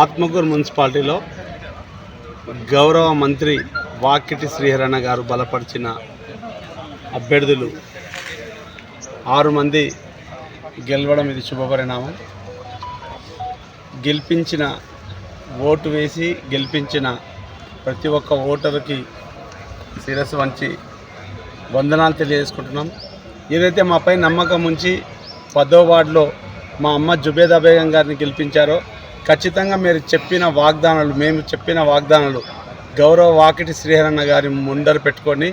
ఆత్మకూరు మున్సిపాలిటీలో గౌరవ మంత్రి వాకిటి శ్రీహరణ గారు బలపరిచిన అభ్యర్థులు ఆరు మంది గెలవడం ఇది శుభపరిణామం గెలిపించిన ఓటు వేసి గెలిపించిన ప్రతి ఒక్క ఓటరుకి శిరస్సు వంచి వందనాలు తెలియజేసుకుంటున్నాం. ఏదైతే మాపై నమ్మకం ఉంచి పదో వార్డులో మా అమ్మ జుబేదా బేగం గారిని గెలిపించారో ఖచ్చితంగా మీరు చెప్పిన వాగ్దానాలు మేము చెప్పిన వాగ్దానాలు గౌరవ వాకిటి శ్రీహరణ గారి ముందర పెట్టుకొని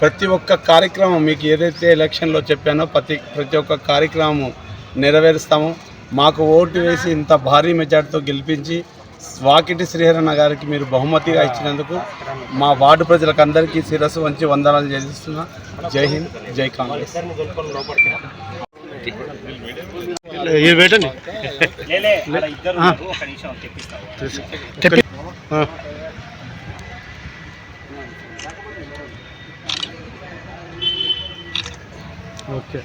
ప్రతి ఒక్క కార్యక్రమం మీకు ఏదైతే ఎలక్షన్లో చెప్పానో ప్రతి ప్రతి ఒక్క కార్యక్రమం నెరవేరుస్తాము. మాకు ఓటు వేసి ఇంత భారీ మెజార్టీతో గెలిపించి వాకిటి శ్రీహరణ గారికి మీరు బహుమతిగా ఇచ్చినందుకు మా వార్డు ప్రజలకు అందరికీ శిరస్సు వంచి వందనాలు చేస్తున్నా జై హింద్ జై కాంగ్రెస్. పెట్టండి తెప్పి- ఆ. ఓకే.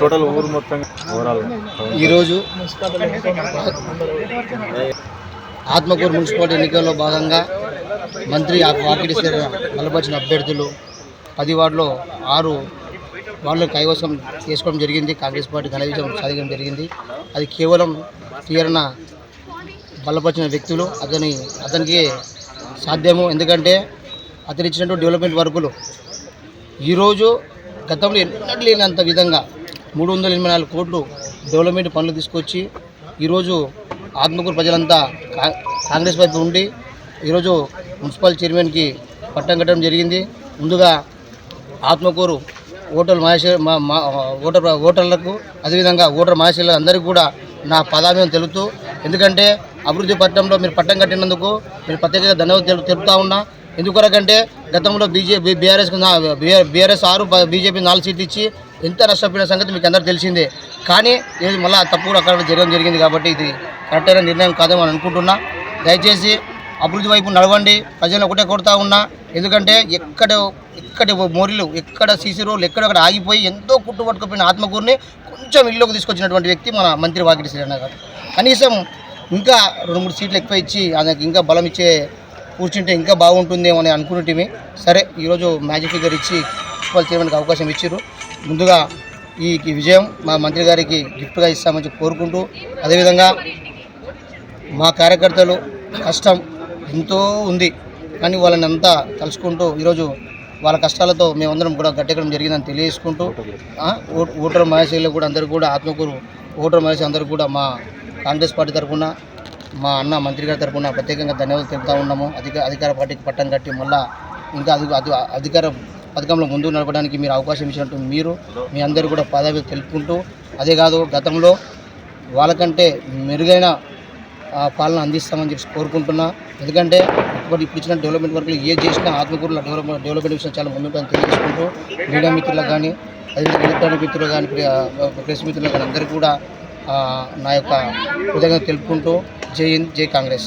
టోటల్ ఊరు మొత్తం ఓవరాల్. ఈరోజు ఆత్మకూరు మున్సిపాలిటీ ఎన్నికల్లో భాగంగా మంత్రి వాకిడి శ్రీర బలపరిచిన అభ్యర్థులు పది వార్డులో ఆరు వాళ్ళు కైవసం చేసుకోవడం జరిగింది. కాంగ్రెస్ పార్టీ ఘన విజయం సాధించడం జరిగింది. అది కేవలం తీరణ బలపరిచిన వ్యక్తులు అతని అతనికి సాధ్యము. ఎందుకంటే అతను ఇచ్చినటువంటి డెవలప్మెంట్ వర్కులు ఈరోజు గతంలో ఎన్నడూ లేనంత విధంగా మూడు వందల ఎనభై నాలుగు కోట్లు డెవలప్మెంట్ పనులు తీసుకొచ్చి ఈరోజు ఆత్మకూరు ప్రజలంతా కా- కాంగ్రెస్ వైపు ఉండి ఈరోజు మున్సిపల్ చైర్మన్కి పట్టం కట్టడం జరిగింది. ముందుగా ఆత్మకూరు ఓటర్లు మహేశ్వర్ మా- మా- ఓటర్ ఓటర్లకు అదేవిధంగా ఓటర్ మహేశ్వరులకు అందరికీ కూడా నా పదాభివం తెలుపుతూ ఎందుకంటే అభివృద్ధి పట్టణంలో మీరు పట్టం కట్టినందుకు మీరు ప్రత్యేకంగా ధన్యవాదాలు తెలుపుతా ఉన్నా. ఎందుకొరకంటే గతంలో బీజేపీ బీఆర్ఎస్ బీఆర్ఎస్ ఆరు బీజేపీ నాలుగు సీట్లు ఇచ్చి ఎంత నష్టపోయిన సంగతి మీకు అందరూ తెలిసిందే. కానీ ఇది మళ్ళీ తప్పు కూడా అక్కడ జరగడం జరిగింది కాబట్టి ఇది కరెక్ట్ అయిన నిర్ణయం కాదని అనుకుంటున్నా. దయచేసి అభివృద్ధి వైపు నడవండి ప్రజలను ఒకటే కొడతా ఉన్నా. ఎందుకంటే ఎక్కడ ఎక్కడ మోరీలు ఎక్కడ సీసీ రోడ్లు ఎక్కడెక్కడ ఆగిపోయి ఎంతో కుట్టుబట్టుకుపోయిన ఆత్మకూరుని కొంచెం ఇల్లుకి తీసుకొచ్చినటువంటి వ్యక్తి మన మంత్రి వాకిటి శ్రీరణ గారు. కనీసం ఇంకా రెండు మూడు సీట్లు ఎక్కువ ఇచ్చి ఆయనకి ఇంకా బలం ఇచ్చే కూర్చుంటే ఇంకా బాగుంటుందేమో అని అనుకున్నటిమి సరే ఈరోజు మ్యాజిక్ ఫిగర్ ఇచ్చి వాళ్ళు చేయడానికి అవకాశం ఇచ్చారు ముందుగా ఈ విజయం మా మంత్రి గారికి గిఫ్ట్గా ఇస్తామని కోరుకుంటూ అదేవిధంగా మా కార్యకర్తలు కష్టం ఎంతో ఉంది కానీ వాళ్ళని అంతా కలుసుకుంటూ ఈరోజు వాళ్ళ కష్టాలతో మేమందరం కూడా గట్టెక్కడం జరిగిందని తెలియజేసుకుంటూ ఓ- ఓటర్ మహేశ్వరులు కూడా అందరూ కూడా ఆత్మకూరు ఓటర్ మహేష్ అందరూ కూడా మా కాంగ్రెస్ పార్టీ తరఫున మా అన్న మంత్రి గారి తరఫున ప్రత్యేకంగా ధన్యవాదాలు తెలుపుతా ఉన్నాము. అధిక అధికార పార్టీకి పట్టం కట్టి మళ్ళా ఇంకా అది అధికార పథకంలో ముందుకు నడపడానికి మీరు అవకాశం ఇచ్చినట్టు మీరు మీ అందరూ కూడా పదవి తెలుపుకుంటూ అదే కాదు గతంలో వాళ్ళకంటే మెరుగైన ఆ, పాలన అందిస్తామని చెప్పి కోరుకుంటున్నా. ఎందుకంటే ఇప్పుడు ఇప్పుడు ఇచ్చిన డెవలప్మెంట్ వర్క్లు ఏ చేసినా ఆత్మకూరులో డెవలప్మెంట్ డెవలప్మెంట్ విషయం చాలా ముందుంటుందని తెలియజేసుకుంటూ మీడియా మిత్రులకు కానీ అదేవిధంగా ఎలక్ట్రానిక్ మిత్రులు కానీ ప్రెస్ మిత్రులు కానీ అందరికీ కూడా నా యొక్క కృతజ్ఞత తెలుపుకుంటూ జై హింద్ జై కాంగ్రెస్.